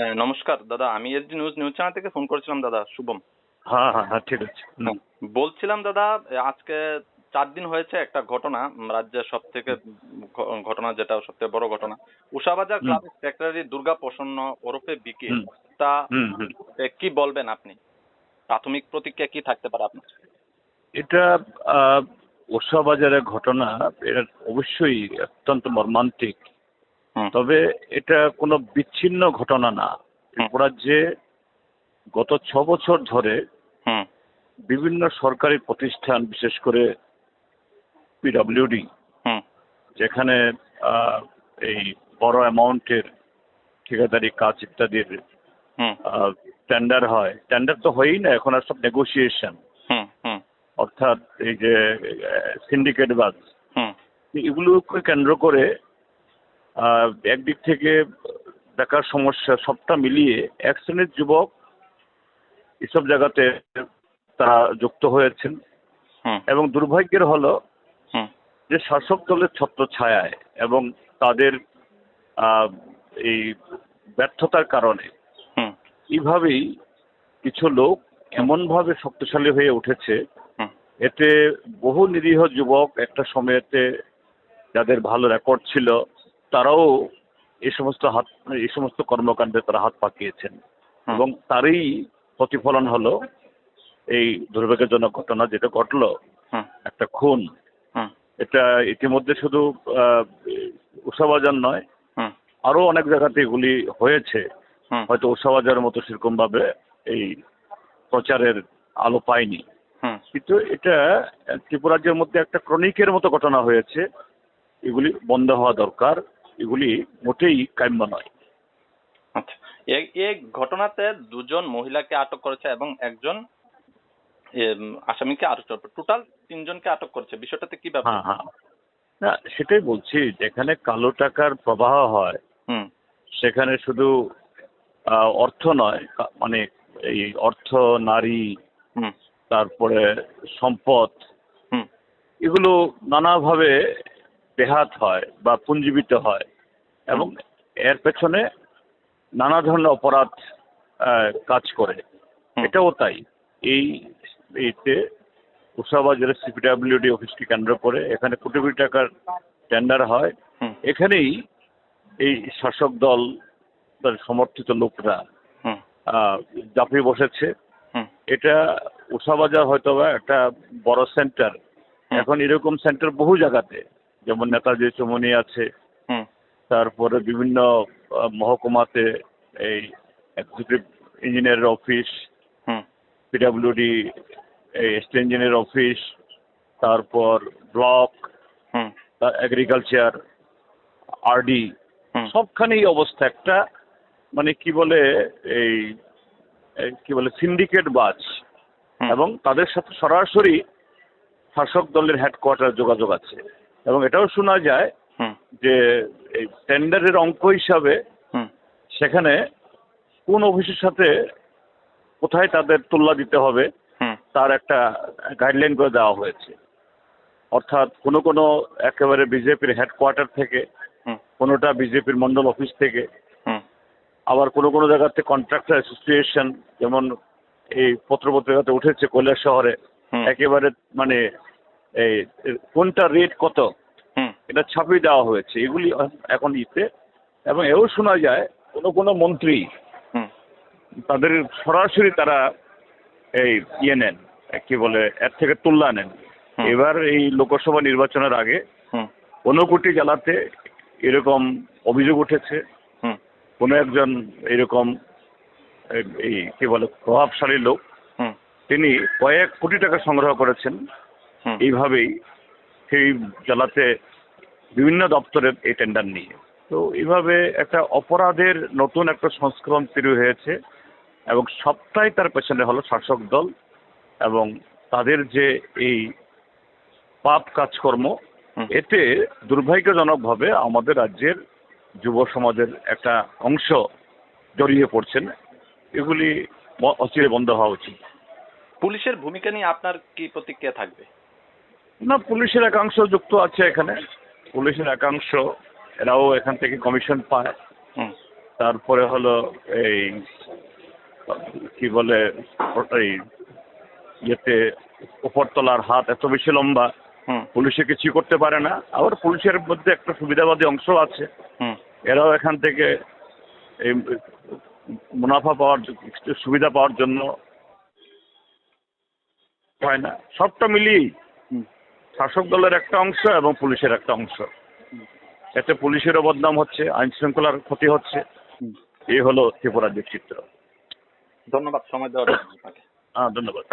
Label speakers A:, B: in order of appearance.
A: নমস্কার দাদা। আমি এসডি নিউজ নিউজ চ্যানেল থেকে ফোন করেছিলাম দাদা। শুভম।
B: হ্যাঁ হ্যাঁ হ্যাঁ ঠিক আছে।
A: বলছিলাম দাদা আজকে চার দিন হয়েছে একটা ঘটনা রাজ্যের সব থেকে ঘটনা যেটা সব থেকে বড় ঘটনা। উষাবাজার
B: হুম।
A: ক্লাবের সেক্রেটারি দুর্গা প্রসন্ন ওরফে বিকে। তা কি বলবেন আপনি? প্রাথমিক প্রতিক্রিয়া কি থাকতে পারে আপনার?
B: এটা আহ, ওষা বাজারের ঘটনা এটা অবশ্যই অত্যন্ত মর্মান্তিক। তবে এটা কোনো বিচ্ছিন্ন ঘটনা না। ত্রিপুরা যে গত ছ বছর ধরে
A: হুম,
B: বিভিন্ন সরকারি প্রতিষ্ঠান বিশেষ করে পিডব্লিউডি
A: হুম,
B: যেখানে এই বড় অ্যামাউন্টের ঠিকাদারি কাজ ইত্যাদির
A: হুম,
B: টেন্ডার হয়। টেন্ডার তো হয়ই না এখন আর সব নেগোসিয়েশন অর্থাৎ এই যে সিন্ডিকেট বাস এগুলোকে কেন্দ্র করে একদিক থেকে বেকার সমস্যা সবটা মিলিয়ে এক শ্রেণির যুবক এসব জায়গাতে তারা যুক্ত হয়েছেন।
A: হুম,
B: এবং দুর্ভাগ্যের হলো
A: হুম,
B: যে শাসক দলের ছত্র ছায়ায় এবং তাদের এই ব্যর্থতার কারণে
A: হুম,
B: এইভাবেই কিছু লোক এমনভাবে শক্তিশালী হয়ে উঠেছে এতে বহু নিরীহ যুবক একটা সময়েতে যাদের ভালো রেকর্ড ছিল তারাও এই সমস্ত হাত এই সমস্ত কর্মকাণ্ডে তারা হাত পাকিয়েছেন। এবং তারই প্রতিফলন হলো এই দুর্ভাগ্যজনক ঘটনা যেটা ঘটলো। একটা খুন। এটা ইতিমধ্যে শুধু উষাবাজার নয় আরও অনেক জায়গাতে এগুলি হয়েছে। হয়তো উষাবাজারের মতো সেরকম ভাবে এই প্রচারের আলো পায়নি। কিন্তু এটা ত্রিপুরাজ্যের মধ্যে একটা ক্রনিকের মতো ঘটনা হয়েছে। এগুলি বন্ধ হওয়া দরকার। এগুলি মোটেই কাম্য নয়।
A: আচ্ছা এই ঘটনাতে দুজন মহিলাকে আটক করেছে এবং একজন আসামিকে আটক করেছে। টোটাল তিনজনকে আটক করেছে। বিষয়টাতে কি ব্যাপার?
B: হ্যাঁ হ্যাঁ। না সেটাই বলছি যেখানে কালো টাকার প্রবাহ হয়
A: হুম।
B: সেখানে শুধু অর্থ নয় মানে এই অর্থ নারী
A: হুম।
B: তারপরে সম্পদ
A: হুম।
B: এগুলো নানাভাবে বেহাত হয় বা পুঞ্জীবিত হয়। এবং এর পেছনে নানা ধরনের অপরাধ কাজ করে। এটাও তাই। এই এইতে উষাবাজারের সিপিডাব্লিউডি অফিসকে কেন্দ্র করে এখানে কোটি কোটি টাকার টেন্ডার হয়। এখানেই এই শাসক দল তার সমর্থিত লোকরা
A: হুম।
B: বসেছে। এটা উষাবাজার হয়তো বা একটা বড় সেন্টার এখন এরকম সেন্টার বহু জায়গাতে যেমন নেতাজি চমনি আছে তারপরে বিভিন্ন মহকুমাতে এই এক্সিকিউটিভ ইঞ্জিনিয়ারের অফিস
A: হুম।
B: পিডাব্লিউডি এই স্টেট ইঞ্জিনিয়ার অফিস তারপর ব্লক
A: হুম।
B: এগ্রিকালচার আরডি সবখানেই অবস্থা একটা মানে কি বলে এই কি বলে সিন্ডিকেট বাজ। এবং তাদের সাথে সরাসরি শাসক দলের হেডকোয়ার্টার যোগাযোগ আছে। এবং এটাও শোনা যায় যে এই টেন্ডারের অঙ্ক হিসাবে
A: হুম।
B: সেখানে কোন অফিসের সাথে কোথায় তাদের তুলনা দিতে হবে
A: হুম।
B: তার একটা গাইডলাইন করে দেওয়া হয়েছে। অর্থাৎ কোনো কোনো একেবারে বিজেপির হেডকোয়ার্টার থেকে
A: হুম।
B: কোনোটা বিজেপির মন্ডল অফিস থেকে
A: হুম।
B: আবার কোনো কোনো জায়গাতে কন্ট্রাক্টর অ্যাসোসিয়েশন যেমন এই পত্রপত্রিকাতে উঠেছে কৈলাস শহরে একেবারে মানে এই কোনটা রেট কত? এটা ছাপিয়ে দেওয়া হয়েছে। এগুলি এখন ইতে। এবং এও শোনা যায় কোনো কোনো মন্ত্রী তাদের সরাসরি তারা এই ইয়ে নেন কি বলে এর থেকে তুলনা নেন। এবার এই লোকসভা নির্বাচনের আগে ঊনকোটি জেলাতে এরকম অভিযোগ উঠেছে। কোনো একজন এরকম এই- এই কি বলে প্রভাবশালী লোক। তিনি কয়েক কোটি টাকা সংগ্রহ করেছেন। এইভাবেই সেই জেলাতে বিভিন্ন দপ্তরের এই টেন্ডার নিয়ে। তো এইভাবে একটা অপরাধের নতুন একটা সংস্করণ শুরু হয়েছে এবং সবটাই তার পেছনে হলো শাসক দল এবং তাদের যে এই পাপ কাজকর্ম। এতে দুর্ভাগ্যজনকভাবে আমাদের রাজ্যের যুব সমাজের একটা অংশ জড়িয়ে পড়ছেন। এগুলি অচিরে বন্ধ হওয়া উচিত।
A: পুলিশের ভূমিকা নিয়ে আপনার কি প্রতিক্রিয়া থাকবে?
B: না পুলিশের একাংশ যুক্ত আছে এখানে। পুলিশের একাংশ এরাও এখান থেকে কমিশন পায়।
A: হুম।
B: তারপরে হলো এই কি বলে এই ইয়েতে উপরতলার হাত এত বেশি লম্বা
A: হুম।
B: পুলিশে কিছু করতে পারে না। আবার পুলিশের মধ্যে একটা সুবিধাবাদী অংশ আছে।
A: হুম।
B: এরাও এখান থেকে এই মুনাফা পাওয়ার সুবিধা পাওয়ার জন্য হয় না। সবটা মিলিয়েই শাসক দলের একটা অংশ এবং পুলিশের একটা অংশ। এতে পুলিশেরও বদনাম হচ্ছে আইন শৃঙ্খলার ক্ষতি হচ্ছে। এই হলো ত্রিপুরার চিত্র
A: ধন্যবাদ সময় দেওয়ার জন্য আপনাকে।
B: হ্যাঁ ধন্যবাদ।